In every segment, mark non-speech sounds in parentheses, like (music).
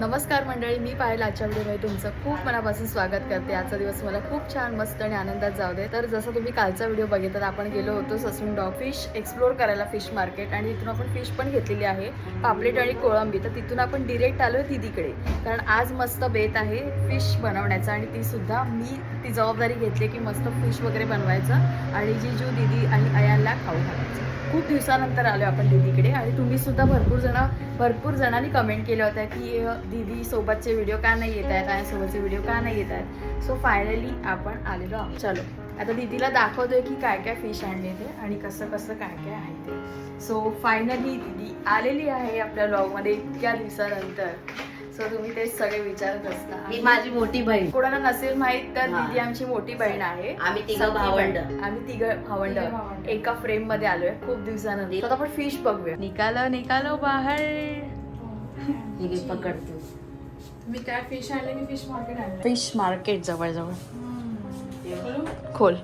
नमस्कार मंडळी मी पाहिलं आजच्या व्हिडिओमध्ये तुमचं खूप मनापासून स्वागत करते. आजचा दिवस मला खूप छान मस्त आणि आनंदात जाऊ दे. तर जसं तुम्ही कालचा व्हिडिओ बघितला आपण गेलो होतो ससून डॉग फिश एक्सप्लोर करायला फिश मार्केट आणि तिथून आपण फिश पण घेतलेली आहे पापलेट आणि कोळंबी. तर तिथून आपण डिरेक्ट आलो दिदीकडे. कारण आज मस्त बेत आहे फिश बनवण्याचा आणि ती सुद्धा मी ती जबाबदारी घेतली की मस्त फिश वगैरे बनवायचं आणि जी जू दीदी आणि अयानला खाऊ घालायचं. खूप दिवसानंतर आलो आपण दीदीकडे आणि तुम्ही सुद्धा भरपूर जण भरपूर जणांनी कमेंट केल्या होत्या की दीदी सोबतचे व्हिडिओ का नाही येत आहेत? आणि सोबतचे व्हिडिओ का नाही येत आहेत? सो फायनली आपण आलेलो आहोत. चलो. आता दीदीला दाखवतोय की काय काय फिश आणले ते आणि कसं कसं काय काय आहे ते. सो फायनली दीदी आलेली आहे आपल्या ब्लॉगमध्ये इतक्या दिवसानंतर. सो तुम्ही तेच सगळे विचारत ही असता माझी मोठी बहीण. कोणाला नसेल माहीत तर हा. दीदी आमची मोठी बहीण आहे. आम्ही तिघं सख्खी भावंड. बहीण. आम्ही तिघ भावंड. तिघं भावंड. एका फ्रेममध्ये आलोय खूप दिवसानंतर. तर आपण फिश बघूया. निकालो निकालो बाहेर. ही. घे, पकड तू मी काय फिश आणले मी फिश मार्केट आणले फिश मार्केट जवळ जवळ? खोल.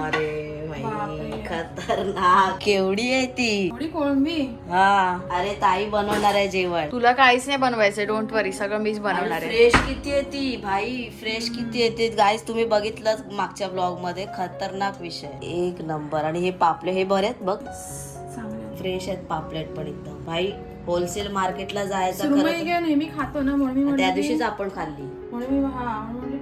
अरे. बाई. खतरनाक. केवढी आहे ती? एवढी कोळंबी? हा. अरे ताई बनवणार आहे जेवण. तुला काहीच नाही बनवायचंय डोंट वरी सगळं मीच बनवणार आहे. फ्रेश किती आहे ती? भाई फ्रेश किती आहे ते? गाईस तुम्ही बघितलं मागच्या ब्लॉगमध्ये खतरनाक विषय. एक नंबर. आणि हे पापले हे बरे आहेत बघ. फ्रेश आहेत. पापलेट पण एकदम. भाई होलसेल मार्केटला जायचं नेहमी खातो ना म्हणून त्या दिवशीच आपण खाल्ली. म्हणून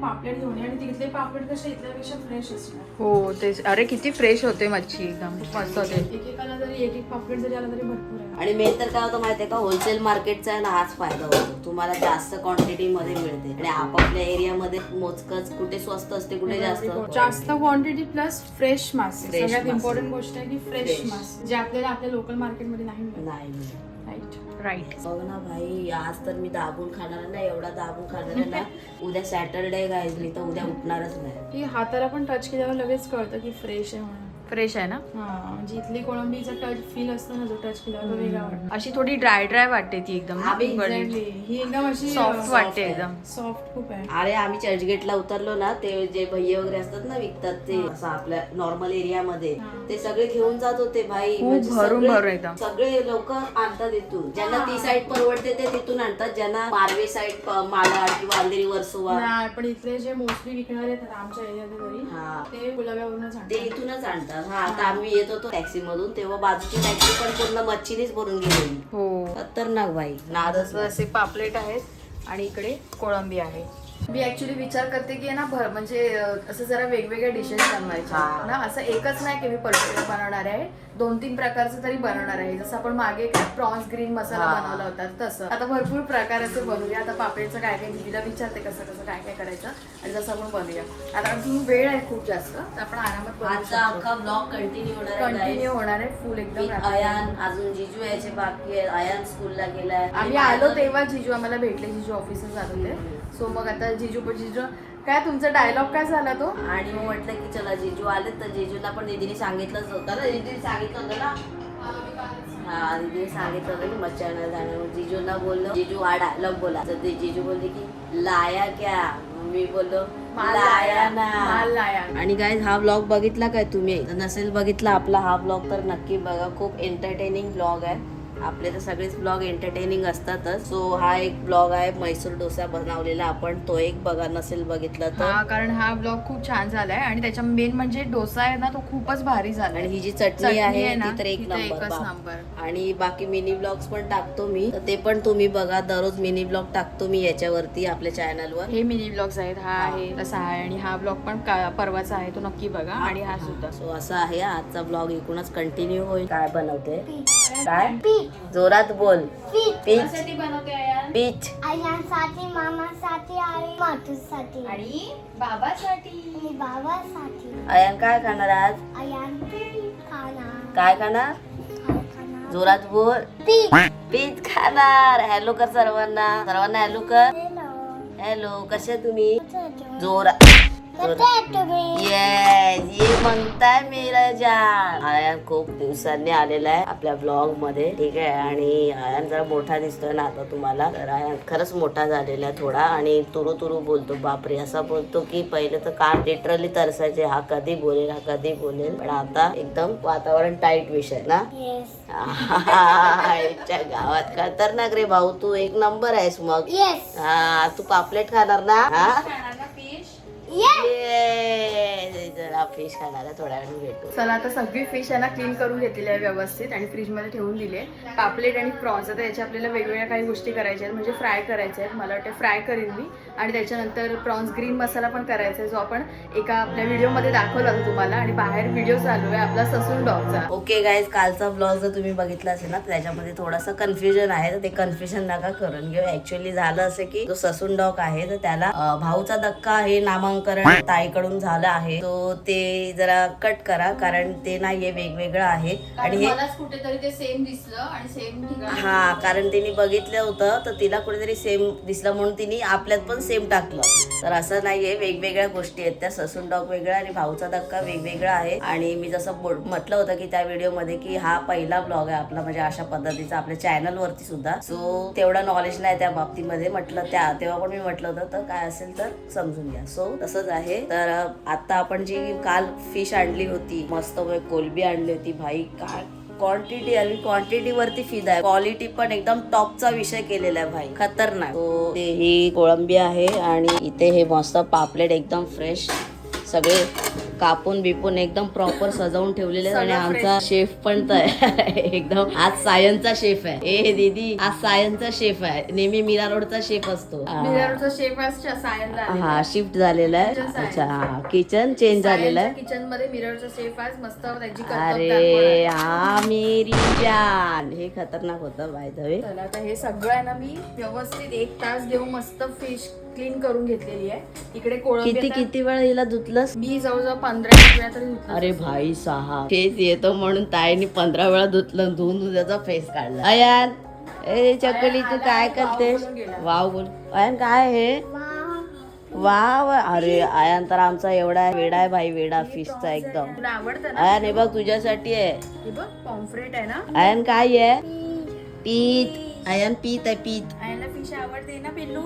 हा पापलेट घेऊन आणि तिथले पापलेट कसे इथल्यापेक्षा फ्रेश असणार हो ते अरे किती फ्रेश होते मच्छी एकदम. खूप मस्त होते. एकेकाला जरी एक एक पापलेट जरी आला तरी भरपूर आहे. आणि मेन तर काय होतं माहितीये का? होलसेल मार्केटचा आहे ना हाच फायदा होतो. तुम्हाला जास्त क्वांटिटी मध्ये मिळते. आणि आपापल्या एरियामध्ये मोजकच कुठे स्वस्त असते कुठे जास्त. जास्त क्वांटिटी प्लस फ्रेश मासे Fresh सगळ्यात मासे. इम्पॉर्टंट गोष्ट आहे की फ्रेश Fresh. मासे जे आपल्याला आपल्या लोकल मार्केटमध्ये नाही मिळत. नाही राईट राईट बघ ना भाई आज तर मी दाबून खाणार ना एवढा दाबून खाणार ना. (laughs) उद्या सॅटरडे गायज मी तर उद्या उठणारच नाही. की हाताला पण टच केल्यावर लगेच कळतं की फ्रेश आहे म्हणून. फ्रेश आहे ना? हा जी इथली कोळंबीचा टच फील असतो ना जो टच केल्यावर तो वेगळा वाटतो. अशी थोडी ड्राय ड्राय वाटते ती एकदम आम्ही. ही एकदम अशी सॉफ्ट वाटते आहे. एकदम. सॉफ्ट खूप आहे. अरे आम्ही चर्चगेटला उतरलो ना ते जे भैया वगैरे असतात ना विकतात ते असं आपल्या नॉर्मल एरियामध्ये. ते सगळे घेऊन जात होते भाई. खूप म्हणजे भरून सगळे- भरून एकदम. सगळे लोक आणतात इथून. ज्यांना. ती साईड परवडते ते तिथून आणतात. ज्यांना मारवे साईड मालाड किंवा अंधेरी वर्सोवा. नाही पण इथले जे मोस्टली विकणारे आहेत आमच्या एरियात तरी हा. ते गुलाब्यावरूनच ते आणतात. इथूनच आणतात. हा आता आम्ही येत होतो टॅक्सी मधून तेव्हा बाजूची टॅक्सी पण पूर्ण मच्छीनेच भरून गेलेली हो. खतरनाक नादच तर असे पापलेट आहेत आणि इकडे कोळंबी आहे. मी ऍक्च्युली विचार करते की ना भर म्हणजे असं जरा वेगवेगळ्या डिशेस बनवायच्या. ना असं एकच नाही की मी पर्टिक्युलर बनवणार आहे. दोन तीन प्रकारचं तरी बनवणार आहे. जसं आपण मागे प्रॉन्स ग्रीन मसाला. बनवला होता तसं. आता भरपूर प्रकाराचे बनवूया. आता पापलेटचं काय काय तिला विचारते कसं कसं काय काय करायचं. आणि जसं आपण बनवूया. आता अजून वेळ आहे खूप जास्त. तर आपण आरामात आजचा अख्खा ब्लॉग कंटिन्यू होणार. कंटिन्यू होणार आहे. फुल एकदम. अयान अजून जिजू यायचे बाकी आहे अयान स्कूलला गेलाय. आम्ही आलो तेव्हा जिजू आम्हाला भेटले. जिजू ऑफिसला जात होते. सो मग आता जिजू पण जिजू काय तुमचा डायलॉग काय झाला तो? आणि मग म्हटलं की चला जिजू आले तर जिजूला पण दीदीने सांगितलंच होतं ना. दीदीने सांगितलं होतं ना? हा दीदीने सांगितलं होतं की मच्छी आणायला जाणार जिजूला बोललो जिजू हा डायलॉग बोला. तर ते जिजू बोलले की लाया क्या? मी बोललो लाया. ना. लाया. आणि गाईज हा ब्लॉग बघितला काय तुम्ही? नसेल बघितला आपला हा ब्लॉग तर नक्की बघा. खूप एंटरटेनिंग ब्लॉग आहे. आपले तर सगळेच ब्लॉग एंटरटेनिंग असतातच. सो हा एक ब्लॉग आहे मैसूर डोसा बनवलेला. आपण तो एक बघा नसेल बघितला तर. हा कारण हा ब्लॉग खूप छान झालाय आणि त्याच्या मेन म्हणजे डोसा आहे ना तो खूपच भारी झालाय. आणि ही जी चटणी आहे ना, ती तर एक नंबर आणि बाकी मिनी ब्लॉग्स पण टाकतो मी. ते पण तुम्ही बघा दररोज मिनी ब्लॉग टाकतो मी याच्यावरती आपल्या चॅनलवर हे मिनी ब्लॉग्स आहेत हा आहे तसा आहे. आणि हा ब्लॉग पण परवाचा आहे तो नक्की बघा. आणि हा सुद्धा. सो असं आहे आजचा ब्लॉग इकडूनच कंटिन्यू होईल. काय बनवते? काय? जोरात बोल. पीच पीच आयांसाठी मामासाठी आणि मातूसाठी. आणि बाबासाठी. आणि बाबासाठी. अयान काय खाणार आज? आयान पीठ खाणार. काय खाणार? काय खाणार? जोरात बोल. पीठ. पीच खाणार. हॅलो कर सर्वांना. सर्वांना हॅलो कर. हॅलो हॅलो कसे तुम्ही? चलो. येस ये म्हणताय मेरा जान आयान खूप दिवसांनी आलेला आहे आपल्या ब्लॉगमध्ये ठीक आहे? आणि आयान जरा मोठा दिसतोय ना आता तुम्हाला. तर आयान खरंच मोठा झालेला आहे थोडा. आणि तुरु तुरु बोलतो बापरे असा बोलतो की पहिले तर कान लिटरली तरसायचे. हा कधी बोलेल हा कधी बोलेल. पण आता एकदम वातावरण टाईट विषय ना? (laughs) आईच्या गावात खतरनाक रे भाऊ तू एक नंबर आहेस मग. हा तू पापलेट खाणार ना? हा? ये जरा फिश खाणारा थोड्या वेळाने भेटू. चला आता सगळी फिश यांना क्लीन करून घेतलेली आहे व्यवस्थित आणि फ्रीजमध्ये ठेवून दिले पापलेट आणि प्रॉन्स आता याच्या आपल्याला वेगवेगळ्या काही गोष्टी करायच्या आहेत. म्हणजे फ्राय करायच्या आहेत. मला वाटतं फ्राय करीन मी. आणि त्याच्यानंतर प्रॉन्स ग्रीन मसाला पण करायचा आहे जो आपण एका आपल्या व्हिडिओमध्ये दाखवला होता तुम्हाला. आणि बाहेर व्हिडिओ चालू आहे आपला ससून डॉगचा. ओके गाईज कालचा ब्लॉग जर तुम्ही बघितला असेल ना त्याच्यामध्ये थोडंसं कन्फ्युजन आहे. तर ते कन्फ्युजन नका करून घेऊ. ऍक्च्युअली झालं असं की जो ससून डॉग आहे तर त्याला भाऊचा धक्का हे नामांकन ताईकडून झालं आहे. तो ते जरा कट करा कारण ते नाहीये वेगवेगळं आहे. आणि हे कुठेतरी ते सेम दिसलं आणि सेम हा कारण तिने बघितलं होतं तर तिला कुठेतरी सेम दिसलं म्हणून तिने आपल्यात पण सेम टाकलं. तर असं नाहीये वेगवेगळ्या गोष्टी आहेत. त्या ससून डॉग वेगळा आणि भाऊचा धक्का वेगवेगळा आहे. आणि मी जसं म्हटलं होतं की त्या व्हिडिओमध्ये की हा पहिला ब्लॉग आहे आपला म्हणजे अशा पद्धतीचा आपल्या चॅनल वरती सुद्धा. सो तेवढा नॉलेज नाही त्या बाबतीमध्ये. म्हटलं त्या तेव्हा पण मी म्हटलं होतं तर काय असेल तर समजून घ्या. सो तसंच आहे. तर आता आपण जी काल फिश आणली होती मस्त कोलबी आणली होती भाई. काय क्वांटिटी आणि क्वांटिटी वरती फिदा आहे. क्वालिटी पण एकदम टॉपचा विषय केलेला आहे भाई. खतरनाक. तो ते ही कोळंबी आहे आणि इथे हे मस्त पापलेट एकदम फ्रेश सगळे कापून बिपून एकदम प्रॉपर सजवून ठेवलेले आणि आमचा शेफ पण तयार आहे. (laughs) एकदम आज सायनचा शेफ आहे. ए दीदी आज सायनचा शेफ आहे. नेहमी मीरा रोडचा शेफ असतो. हा. शिफ्ट झालेला आहे. अच्छा हा किचन चेंज झालेलं आहे. किचनमध्ये मिररचा शेफ आज मस्त अरे हा मेरी जान हे खतरनाक होतं बाय आता हे सगळं आहे ना मी व्यवस्थित एक तास घेऊन मस्त फिश क्लीन करून घेतलेली आहे. इकडे कोळंबी किती किती वेळा हिला धुतलंस? मी जवळजवळ पंधरा एक वेळा तरी धुतलं अरे. भाई सहा फेस येतो म्हणून ताईने पंधरा वेळा धुतलं धुवून त्याचा फेस काढला. अयान ए चकली तू काय करतेस. वाव बोल. अयान काय हे वाव अरे आयान तर आमचा एवढा वेडा आहे भाई वेडा फिशचा एकदम. तुला आवडतं ना? आयान हे बघ तुझ्यासाठी आहे. हे बघ पॉम्फ्रेट आहे ना? आयान काय आहे? पीत आयान पीत आहे पीत आयला फिश आवडते ना पिल्लू?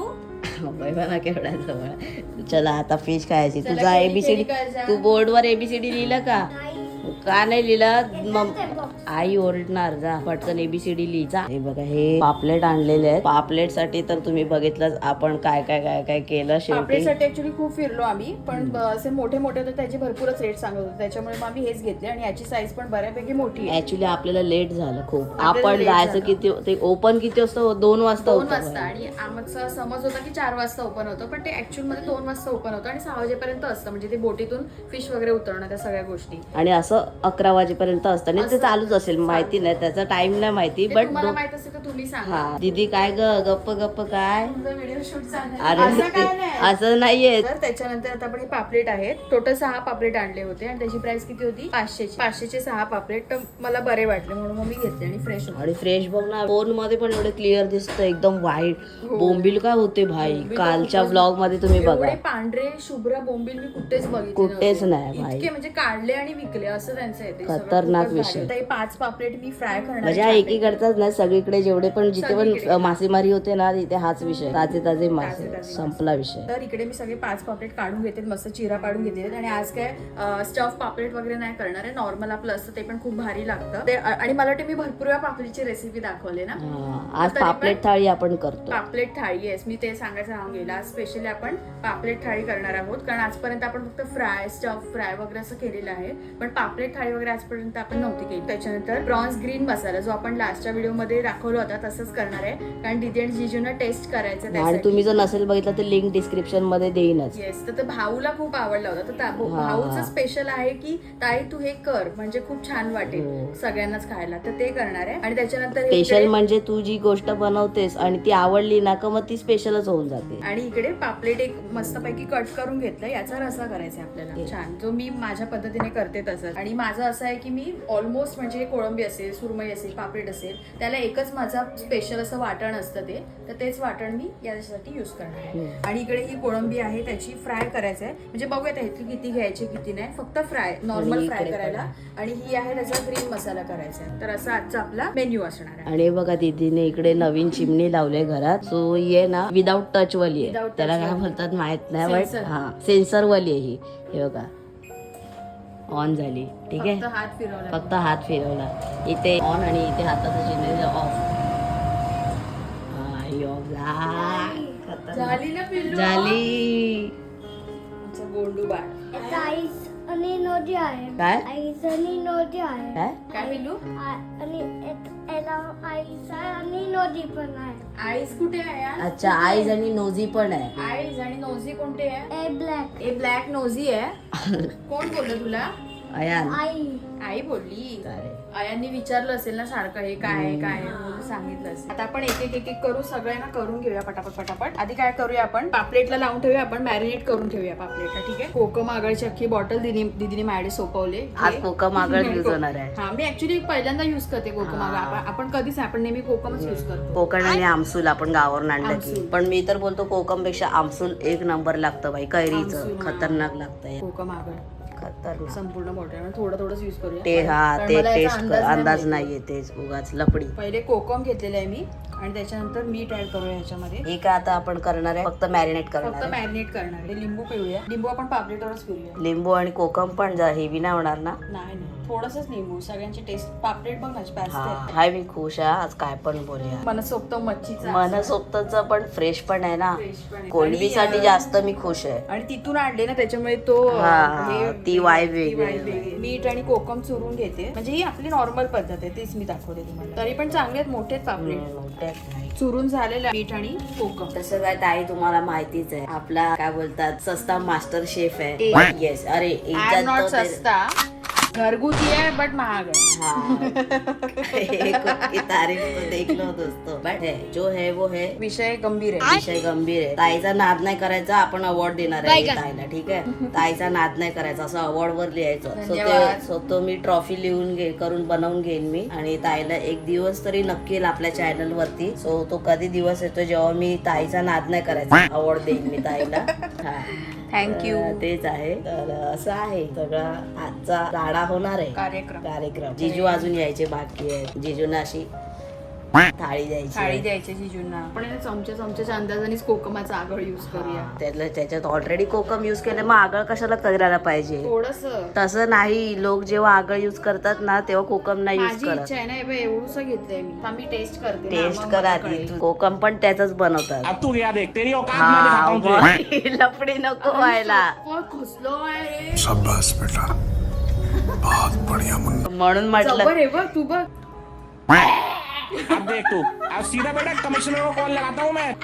बैबाना केवढा जवळ. चला आता फिश खायची. तुझा एबीसीडी. तू बोर्डवर एबीसीडी लिहिलं का? का नाही लिहिलं? मग आई ओरडणार जा. पटकन एबीसीडी लिही जा हे बघा हे पापलेट आणलेले आहेत. पापलेटसाठी तर तुम्ही बघितलं आपण काय काय काय काय केलं शेवटी. पापलेटसाठी ऍक्च्युली खूप फिरलो आम्ही पण ब- असे मोठे मोठे होते त्याचे भरपूरच रेट सांगत होते. त्याच्यामुळे मग आम्ही हेच घेतले आणि याची साईज पण बऱ्यापैकी मोठी आहे. ऍक्च्युली आपल्याला लेट झालं खूप. आपल्याला आपण late जायचं झालं. किती ते ओपन किती वाजता दोन वाजता दोन होतं वाजता आणि आमचा समज होता की चार वाजता ओपन होतं पण ते ऍक्च्युअलमध्ये दोन वाजता ओपन होतं आणि सहा वाजेपर्यंत असतं. म्हणजे ते बोटीतून फिश वगैरे उतरणं त्या सगळ्या गोष्टी. आणि असं अकरा वाजेपर्यंत असतं आणि ते असं- चालूच असेल माहिती नाही त्याचा टाइम नाही माहिती बट तुम्हाला माहीत असेल तर तुम्ही सांगा. हा दीदी काय ग गप्प गप्प काय? तुमचा व्हिडिओ शूट झाला अरे असं काय नाही. असं नाहीये. तर त्याच्यानंतर आता आपण हे पापलेट आहेत. टोटल सहा पापलेट आणले होते आणि त्याची प्राइस किती होती? पाचशेची. पाचशेचे सहा पापलेट तर मला बरे वाटले म्हणून मग मी घेतले आणि फ्रेश होते. आणि फ्रेश बघ ना फोनमध्ये पण एवढे क्लिअर दिसतं एकदम व्हाईट हो. बोंबील काय होते भाई? कालच्या खूपच- ब्लॉगमध्ये तुम्ही बघा. एवढे पांढरे शुभ्र बोंबील मी कुठेच बघितले कुठेच नव्हते. नाही भाई. इतके म्हणजे काढले आणि विकले असं त्यांचं खतरनाक. विषय. हे पाच पापलेट मी फ्राय करणार म्हणजे हा. एकीकडचाच नाही सगळीकडे जेवढे पण जिथे पण सगळीकडे. मासेमारी होते ना तिथे हाच विषय. ताजे ताजे मासे. ताजे. संपला विषय. तर इकडे मी सगळे पाच पापलेट काढून घेते मस्त चिरा पाडून घेते. आणि आज काय स्टफ पापलेट वगैरे नाही करणार आहे. नॉर्मल आपलं असतं ते पण खूप भारी लागतं. ते आणि मला वाटते मी भरपूर वेळा पापलेटची रेसिपी दाखवले ना. हा, आज तरी पण- पापलेट थाळी आपण करतो पापलेट थाळी आहे मी ते सांगायचं राहून गेलं. आज स्पेशली आपण पापलेट थाळी करणार आहोत. कारण आजपर्यंत आपण फक्त फ्राय स्टफ फ्राय वगैरे असं केलेलं आहे. पण पापलेट थाळी वगैरे आजपर्यंत आपण नव्हती केली. त्याच्यानंतर प्रॉन्स ग्रीन मसाला जो आपण लास्टच्या व्हिडिओमध्ये दाखवला होता तसंच करणार आहे. कारण दिदी आणि जिजूना टेस्ट करायचं आणि त्यासाठी. तुम्ही जर नसेल बघितलं तर लिंक डिस्क्रिप्शनमध्ये देईनच. येस तर ते भाऊला खूप आवडला होता. तर त्या- हा. भाऊचं स्पेशल आहे की ताई तू हे कर म्हणजे खूप छान वाटेल हो. सगळ्यांनाच खायला. तर ते करणार आहे. आणि त्याच्यानंतर हे स्पेशल इकडे- म्हणजे तू जी गोष्ट बनवतेस आणि ती आवडली ना का मग ती स्पेशलच होऊन जाते. आणि इकडे पापलेट एक मस्तपैकी कट करून घेतलं. याचा रसा करायचा आहे आपल्याला. छान. जो मी माझ्या पद्धतीने करते तसंच. आणि माझं असं आहे की मी ऑलमोस्ट म्हणजे कोळंबी असेल सुरमई असेल पापलेट असेल त्याला एकच माझा स्पेशल असं वाटण असतं ते. तर तेच वाटण मी याच्यासाठी यूज करणार आहे. आणि इकडे ही कोळंबी आहे त्याची फ्राय करायचं आहे. म्हणजे बघूयात ह्यातली किती घ्यायची किती नाही. फक्त फ्राय नॉर्मल फ्राय करायला. आणि ही आहे त्याचा ग्रीन मसाला करायचा आहे. तर असा आजचा आपला मेन्यू असणार आहे. आणि हे बघा दीदीने इकडे नवीन चिमणी लावले घरात. सो ये ना विदाऊट टच वाली आहे. त्याला काय. म्हणतात माहीत नाही. हा सेन्सर वाली आहे ही. हे बघा. ऑन झाली. ठीक आहे? फक्त हात फिरवला. फक्त हात फिरवला. इथे ऑन आणि इथे हाताचं चिन्ह ऑफ झाली ना पिल्लू. झाली. गोंडू बाळ आईस आणि नोजी आहे. काय? आईस आणि नोजी आहे. काय? काय पिल्लू? आ- आणि आईस आणि नोजी पण आहे. आईस कुठे आहे यार? अच्छा आईज आणि नोझी पण आहे. आईज आणि नोझी कोणते आहे? ए ब्लॅक. ए ब्लॅक नोझी आहे. (laughs) कोण बोललं तुला? अयान आई. आई बोलली. अरे. आयांनी विचारलं असेल ना सारखं हे काय आहे काय आहे? सांगितलं असेल. आता आपण एक एक एक एक करू सगळ्यांना करून घेऊया पटापट पटापट. आधी काय करूया आपण? पापलेटला लावून ठेवूया आपण मॅरिनेट करून ठेवूया पापलेटला ठीक आहे? कोकम आगळची अख्खी बॉटल दिदी दीदीने माझ्याकडे सोपवले आज कोकम आगळ (laughs) यूज होणार आहे. हा मी ऍक्च्युली पहिल्यांदा युज करते कोकम आगळ. आपण आपण कधीच आपण नेहमी कोकमच युज करतो. कोकण आणि आमसूल आपण गावावरून आणलं की. आमसूल. पण मी तर बोलतो कोकमपेक्षा आमसूल एक नंबर लागतं बाई कैरीचं. आमसूल, हा. खतरनाक लागतं कोकम आगळ. खतरनाक. संपूर्ण बॉटल थोडं थोडंच युज करूया. ते हा ते टेस्ट अंदाज. नाहीये तेच उगाच लपडी. पहिले कोकम घेतलेलं आहे मी. आणि त्याच्यानंतर मीठ ऍड करूया ह्याच्यामध्ये हे काय आता आपण करणार आहे? फक्त मॅरिनेट करणार फक्त आहे. मॅरिनेट करणार आहे. लिंबू पिळूया. लिंबू आपण पापलेटवरच पिळूया. लिंबू आणि कोकम पण जरा हेवी नाही होणार ना? नाही नाही. थोडंसंच लिंबू. सगळ्यांची टेस्ट पापलेट बघ माझी हा. हाय मी खुश आहे. आज काय पण बोलूया. मनसोक्त मच्छीचा मनसोक्तच पण फ्रेश पण आहे ना? Fresh पण आहे. कोलंबीसाठी आणि, जास्त मी खुश आहे. आणि तिथून आणले ना त्याच्यामुळे तो हा, हे- ती वाय ती वेगळी वाय वेगळी. मीठ आणि कोकम चुरून घेते. म्हणजे ही आपली नॉर्मल पद्धत आहे. तीच मी दाखवते तुम्हाला. तरी पण चांगले आहेत मोठे पापलेट. हम्म. चुरून झालेलं आहे. मीठ आणि कोकम. तसं काय ताई तुम्हाला माहितीच आहे. आपला काय बोलतात सस्ता मास्टर शेफ आहे. येस अरे नॉट सस्ता. घरगुती आहे बट महाग हाँ. की तारीफ तो देख लो दोस्तों. बट है जो है वो है. विषय गंभीर आहे. विषय गंभीर आहे. ताईचा नाद नाही करायचा आपण अवॉर्ड देणार आहे ताईला ठीक आहे? ताईचा नाद नाही करायचा असं अवॉर्ड वर लिहायचं. सो ते धन्यवाद. सो तो मी ट्रॉफी लिहून घे करून बनवून घेईन मी. आणि ताईला एक दिवस तरी नक्की येईल आपल्या चॅनल वरती. सो तो कधी दिवस येतो जेव्हा मी ताईचा नाद नाही करायचा अवॉर्ड देईन मी ताईला. हा. थँक्यू तेच आहे. तर असं आहे. सगळा आजचा राडा होणार आहे. कार्यक्रम. कार्यक्रम. जिजू अजून यायचे बाकी आहे जिजूना अशी थाळी द्यायची थाळी. द्यायची जिजूंना आपण चमच्या चमच्याच्या अंदाजानेच कोकमाचा आगळ युज करूया. त्यातलं त्याच्यात ऑलरेडी कोकम युज केलं मग आगळ कशाला करायला पाहिजे? थोडस. तसं नाही लोक जेव्हा आगळ युज करतात ना तेव्हा कोकम नाही युज माझी करत. इच्छा आहे ना हे बघ, एवढंसं घेतलंय मी. आम्ही टेस्ट करते ना, टेस्ट मग करा कळेल. तू कोकम पण त्याच बनवतात. अब तू गया देख तेरी औकात मैं दिखाता हा हूँ तुझे. मग (laughs) लफडी नको व्हायला. पण खुसलो आहे. रे शाबाश बेटा. (laughs) बहुत बढ़िया मुन्ना. म्हणून म्हटलं जबर आहे बघ तू बघ. अब देख तू। अब सीधा बेटा कमिश्नर को कॉल लगाता हूँ मैं।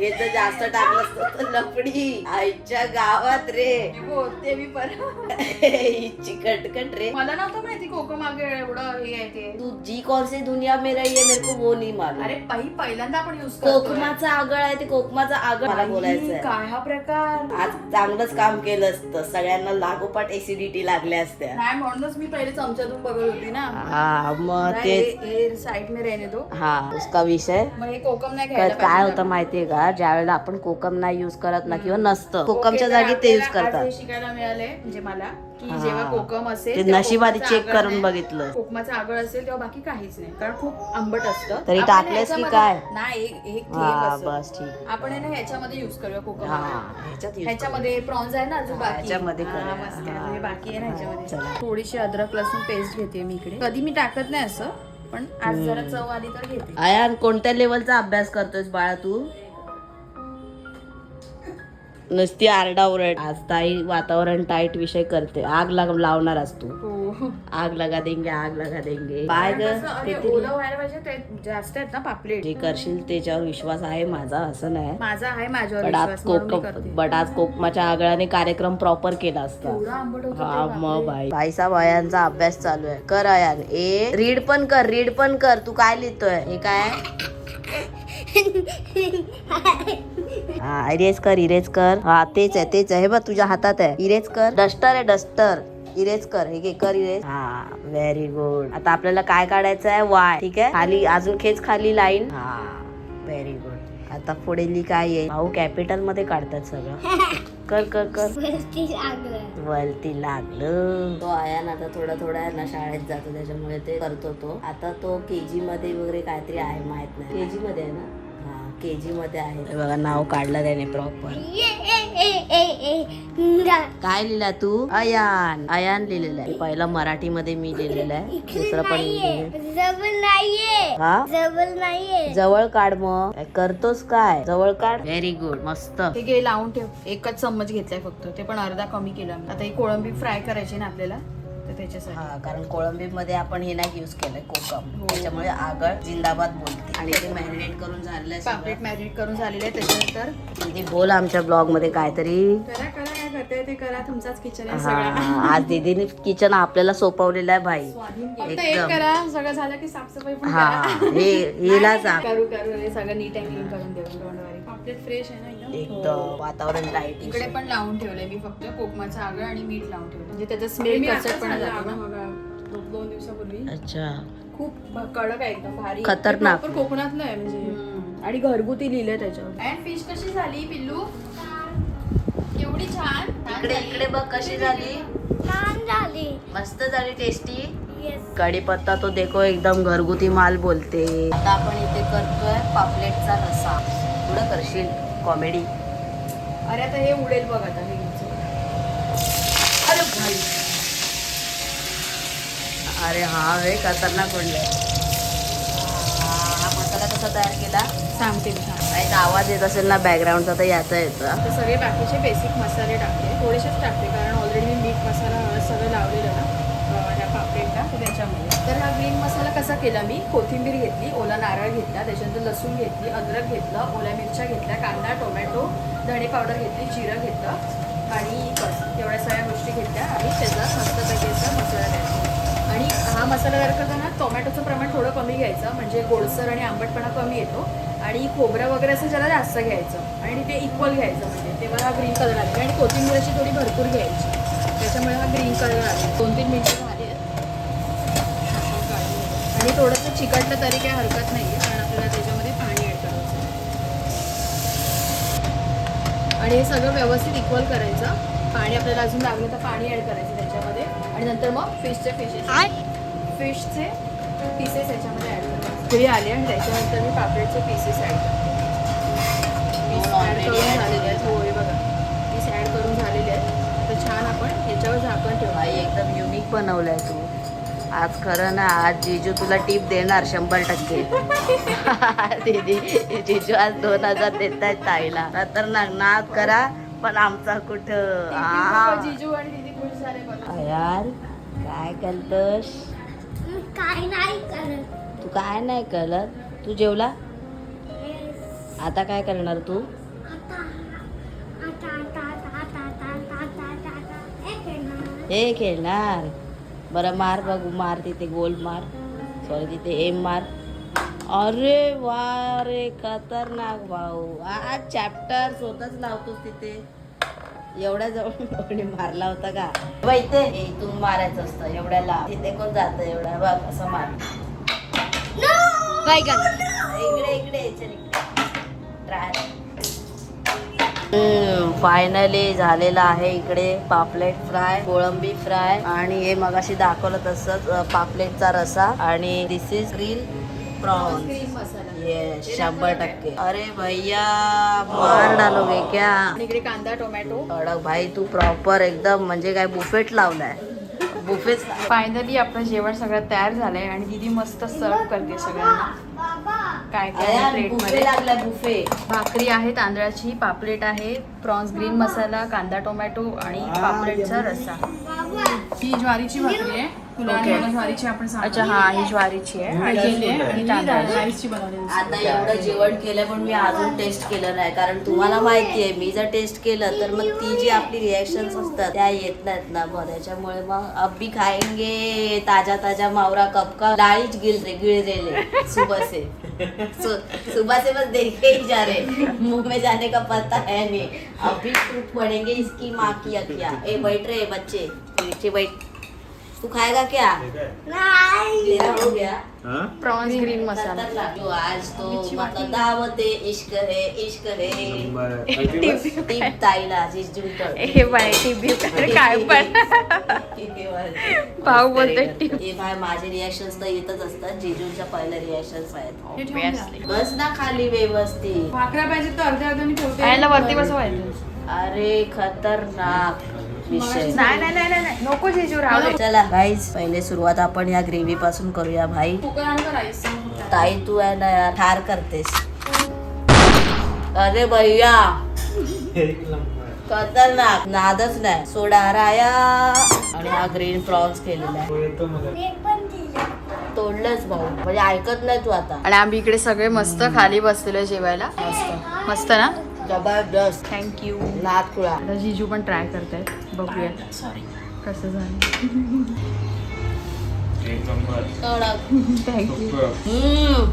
हे तर जास्त टाकलं असतं लफडी. आईच्या गावात रे. मी बोलते मी परत. हिची कटकट रे. मला नव्हतं माहिती कोकम आगळ एवढं हे आहे ते. तू जी कौन सी दुनिया में रही है मेरे को वो नहीं मालूम. अरे पही पहिल्यांदा आपण युज करतो कोकमाचा आगळ आहे ते कोकमाचा आगळ मला बोलायचं आहे काय हा प्रकार? आज चांगलंच काम केलं असतं. सगळ्यांना लागोपाठ एसिडिटी लागल्या असत्या. नाही म्हणूनच मी पहिले चमच्यातून बघत होती ना. हा मग नाही, हे साईड में रहने दो हा उसका विषय. मग हे कोकम नाही तर घ्यायला काय पाहिजे होतं माहितीये का? ज्या वेळेला आपण कोकम नाही युज करत ना किंवा नसतं कोकमच्या जागी ते युज करतात शिकायला मिळालंय म्हणजे मला की हा. जेव्हा कोकम असेल तेव्हा नशिबाने कोकमाचं check आगळ करून नाही. बघितलं. कोकमाचं आगळ असेल तेव्हा बाकी काहीच नाही कारण खूप आंबट असतं तरी आपण टाकलेस की ह्याच्यामध्ये- काय? नाही एक एक थेंब हा असं. बस ठीक आपण आहे ना ह्याच्यामध्ये युज करूया कोकम हा आगळ. ह्याच्यात use ह्याच्यामध्ये प्रॉन्स आहे ना हा, बाकी ह्याच्यामध्ये हा, करूया. मस्त आहे. हा. हे बाकी आहे ना ह्याच्यामध्ये. थोडीशी अद्रक लसूण पेस्ट घेते मी इकडे कधी मी टाकत नाही असं पण आज जरा चव आली तर घेते आयान कोणत्या लेवलचा अभ्यास करतोयस बाळा तू नुसती आरडाओरड. आज ताई वातावरण टाईट विषय करते. आग लाग लावणार आज तू. हो. आग लगा देंगे आग लगा देंगे. ते जास्त आहेत ना पापलेट. जे करशील त्याच्यावर विश्वास आहे माझा असं नाही. माझा आहे माझ्यावर बट आज कोकम. बट कोकमाच्या आगळाने कार्यक्रम प्रॉपर केला असता. हा मग. बाई. बाईसाहेब अयांचा अभ्यास चालू आहे. कर अयान ए रीड पण कर रीड पण कर. तू काय लिहितोय? हे काय? हा इरेज कर इरेज कर. हा तेच आहे तेच आहे. बघ तुझ्या हातात आहे. इरेज कर. डस्टर आहे डस्टर इरेज कर. हे घे कर इरेज हा व्हेरी गुड आता आपल्याला काय काढायचं आहे? वाय ठीक आहे? खाली अजून खेच खाली लाईन हा व्हेरी गुड आता पुढे ली काय आहे. भाऊ कॅपिटलमध्ये काढतात सगळं. (laughs) कर कर कर. वरती लागलं. तो आयान आता थोडा थोडा ना शाळेत जातो त्याच्यामुळे ते करतो तो. आता तो केजी मध्ये वगैरे काहीतरी आहे माहीत नाही. केजी मध्ये आहे ना? हा केजी मध्ये आहे. बघा नाव काढलं त्याने प्रॉपर ए ए ए. काय लिहिला तू? अयान. अयान लिहिलेलं आहे. पहिला मराठी मध्ये मी लिहिलेलं आहे. दुसरं पण जवळ नाहीये. हा? जवळ नाहीये. जवळ काढ मग. काय करतोस काय? जवळ काढ. व्हेरी गुड मस्त. हे घे लावून ठेव. एकच चम्मच घेतलाय फक्त. ते पण अर्धा कमी केला मी आता ही कोळंबी फ्राय करायची ना आपल्याला. त्याच्यासाठी. हा कारण कोळंबी मध्ये आपण हे नाही युज केलंय कोकम. हो. त्याच्यामुळे आगळ जिंदाबाद बोलते. आणि ते मॅरिनेट करून झालेलं आहे पापलेट. मॅरिनेट करून झालेले आहे त्याच्यानंतर? दीदी बोल आमच्या ब्लॉगमध्ये काहीतरी. करा करा काय करताय ते करा तुमचाच किचन आहे सगळा. आज दीदीने किचन आपल्याला सोपवलेलं आहे भाई. एकदम. करा सगळं झालं की साफसफाई पण हा हे हिला सांग. करू करू हे सगळं नीट अँड क्लीन करून देऊ डोंट वरी पापलेट फ्रेश आहे ना एकदम? एकदम वातावरण लाइट इकडे पण लावून ठेवलंय मी फक्त कोकमाचं आगळ आणि मीठ लावून ठेवलं म्हणजे त्याचा स्मेल आताच बघा, दोन दिवसापूर्वी. अच्छा. खूप कडक आहे एकदम भारी. खतरनाक. प्रॉपर कोकणातलं आहे म्हणजे. आणि घरगुती लिहिलंय त्याच्यावर. अँड फिश कशी झाली पिल्लू? एवढी छान. इकडे इकडे बघ कशी झाली. छान झाली. मस्त झाली टेस्टी येस कढीपत्ता तो देखो एकदम घरगुती माल बोलते. आता आपण इथे करतोय पापलेटचा रसा. पुढं करशील कॉमेडी अरे आता हे उडेल बघ आता हे. अरे भाई. अरे हा वे खतरनाक उडले हा मसाला कसा तयार केला? सांगते मी सांग आवाज येत असेल ना बॅकग्राऊंडचा तर याचा येतं. सगळे बाकीचे बेसिक मसाले टाकते. थोडेसेच टाकते कारण ऑलरेडी मी मीठ मसाला सगळं लावलेलं ना ह्या पापलेटला तर त्याच्यामुळे तर हा ग्रीन मसाला कसा केला मी? कोथिंबीर घेतली ओला नारळ घेतला त्याच्यानंतर लसूण घेतली अद्रक घेतलं ओल्या मिरच्या घेतल्या कांदा टोमॅटो धणे पावडर घेतली जिरं घेतलं आणि बस एवढ्या सगळ्या गोष्टी घेतल्या आणि त्याचा मस्तपैकी असा मसाला द्यायचा हा मसाला तयार करताना टोमॅटोचं प्रमाण थोडं कमी घ्यायचं म्हणजे गोडसर आणि आंबटपणा कमी येतो. आणि खोबरं वगैरे असं ज्याला जास्त घ्यायचं. आणि ते इक्वल घ्यायचं म्हणजे तेव्हा हा ग्रीन कलर आली. आणि कोथिंबीराची थोडी भरपूर घ्यायची. त्याच्यामुळे हा ग्रीन कलर आले. दोन तीन मिनटं झाली आहेत. आणि थोडंसं चिकटलं तरी काही हरकत नाही आहे कारण आपल्याला त्याच्यामध्ये पाणी ॲड करायचं आणि हे सगळं व्यवस्थित इक्वल करायचं. पाणी आपल्याला अजून लागलं तर पाणी ॲड करायचं त्याच्यामध्ये. आणि नंतर मग फिशचे फिशेस फिशचे पीसेस याच्यामध्ये ॲड करायचे ते आले आणि त्याच्यानंतर मी पापलेटचे पीसेस ॲड दोन ॲड already करून झालेले आहेत. हो हे बघा. पीस ॲड करून झालेले आहेत. तर छान आपण ह्याच्यावर झाकण ठेवू. भाई एकदम युनिक बनवलाय तू. आज खरं ना आज जिजू तुला टिप देणार शंभर टक्के. (laughs) दीदी जिजू आज दोन हजार देत आहेत ताईला. खतरनाक नाद करा पण आमचा कुठं. जिजू आणि दीदी खुश झाले यार काय करतोस? काय नाही करत. तू काय नाही करत? तू जेवला? आता काय करणार तू? हे खेळणार. बरं मार बघू मार तिथे गोल मार. सॉरी तिथे एम मार. अरे वा रे खतरनाक भाऊ. आज चॅप्टर स्वतःच लावतोस तिथे. एवढ्या जवळ कोणी मारला होता का? हे इथून मारायचं असतं एवढ्याला. तिथे कोण जातं एवढ्या? बघ असं मार. इकडे इकडे चल इकडे. फायनली झालेला आहे इकडे पापलेट फ्राय कोळंबी फ्राय. आणि हे मगाशी दाखवलं तसंच पापलेटचा रसा. आणि this is green prawns yes शंभर टक्के. अरे भैया मार डालोगे क्या? इकडे कांदा टोमॅटो. अडक भाई तू प्रॉपर एकदम म्हणजे काय बुफेट लावलाय. बुफेट फायनली आपलं जेवण सगळं तयार झालंय आणि दीदी मस्त सर्व करते सगळ्यांना. काय काय बुफे बुफे भाकरी आहे तांदळाची पापलेट आहे प्रॉन्स ग्रीन मसाला कांदा टोमॅटो आणि पापलेटचा रसा बाबा ही ज्वारीची भाकरी आहे. तुला आणि मला ज्वारीची आपण अच्छा हा ही ज्वारीची आहे. केली आहे आणि तांदळाची. राईसची बनवलेली आता एवढं जेवण केलं पण मी अजून टेस्ट केलं नाही. कारण तुम्हाला माहिती आहे मी जर टेस्ट केलं तर मग ती जी आपली रिॲक्शन्स असतात त्या येत नाहीत ना. मग त्याच्यामुळे मग अब्बी खाएंगे ताजा ताजा मावरा कप का डाळीच गिल रे गिळ रेले सुबह से सु- सुबह से बस देखे ही जा रहे मुंह में जाने का पता है नहीं. अभी टूट पड़ेंगे इसकी माँ की अखिया. ए बैठ रहे बच्चे. नीचे बैठ. तू खाएगा क्या? नाही. तेरा हो गया. प्रॉन्स ग्रीन मसाला. खतरनाक. जो आज तो मतलब दावत है इश्क है इश्क है. (laughs) टीप ताईला. हे बाय टीबी काय पण. भाऊ बोलतोय टीप. हे भाई माझे रिॲक्शन तर येतच असतात. जिजूंच्या पहिल्या रिॲक्शन्स आहेत. हे ठेवून द्या. Obviously. बस ना खाली व्यवस्थित. भाकऱ्या पाहिजे तर अर्ध्या अर्ध्याने ठेवते. यायला वरती बसवायचं अरे खतरनाक. विषय. नाही नाही नाही नाही नको जेजू राहू दे. चला. गाईज पहिले सुरुवात आपण या ग्रेव्ही पासून करूया भाई. ताई तू आहे ना यार ठार करतेस. अरे भैया. खतरनाक. नादच नाही. सोडा राया. आणि हा ग्रीन प्रॉन्स केलेला आहे. तोडलंच भाऊ. म्हणजे ऐकत नाही तू आता. आणि आम्ही इकडे सगळे मस्त खाली बसलेलो जेवायला. मस्त. मस्त ना? जबरदस्त. थँक्यू नाद खुळा. आता जीजू पण ट्राय करतायत. बघूया. सॉरी कसं झालं. कडक. थँक्यू.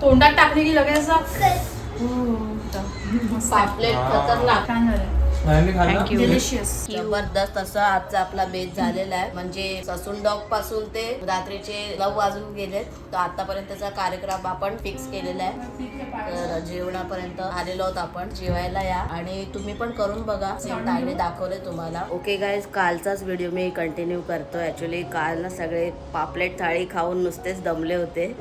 तोंडात टाकली की लगेच असं. पापलेट खतरनाक. छान झालं. थँक्यू डिलिशियस जबरदस्त असं आजचा आपला बेत झालेला आहे. म्हणजे ससून डॉगपासून ते रात्रीचे नऊ वाजून गेलेत. तर आतापर्यंतचा कार्यक्रम आपण फिक्स केलेला आहे. तर जेवणापर्यंत आलेलो आहोत आपण. जेवायला या. आणि तुम्ही पण करून बघा. ताईने दाखवले तुम्हाला. ओके गाईज कालचाच व्हिडिओ मी कंटिन्यू करतो ॲक्च्युली काल ना सगळे पापलेट थाळी खाऊन नुसतेच दमले होते.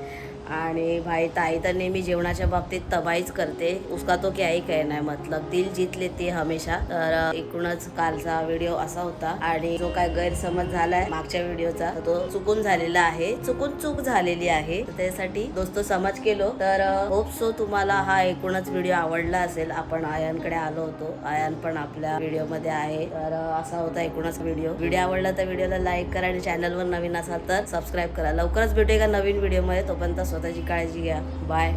आणि भाई ताई तर नेहमी जेवणाच्या बाबतीत तबाईच करते. उसका तो क्या ही कहना है? मतलब दिल जीत लेते हमेशा. तर एकूणच कालचा व्हिडिओ असा होता. आणि जो काय गैरसमज झालाय मागच्या व्हिडिओचा तो चुकून झालेला आहे. चुकून चूक झालेली आहे. त्यासाठी दोस्तो समज केलो. तर होप सो तुम्हाला हा एकूणच व्हिडिओ आवडला असेल. आपण आयांकडे आलो होतो. आयान पण आपल्या व्हिडिओमध्ये आहे. तर असा होता एकूणच व्हिडिओ. व्हिडिओ आवडला तर व्हिडिओला लाईक करा आणि चॅनलवर नवीन असाल तर सबस्क्राईब करा. लवकरच भेटूया एका नवीन व्हिडिओमध्ये तोपर्यंत स्वतःची काळजी घ्या बाय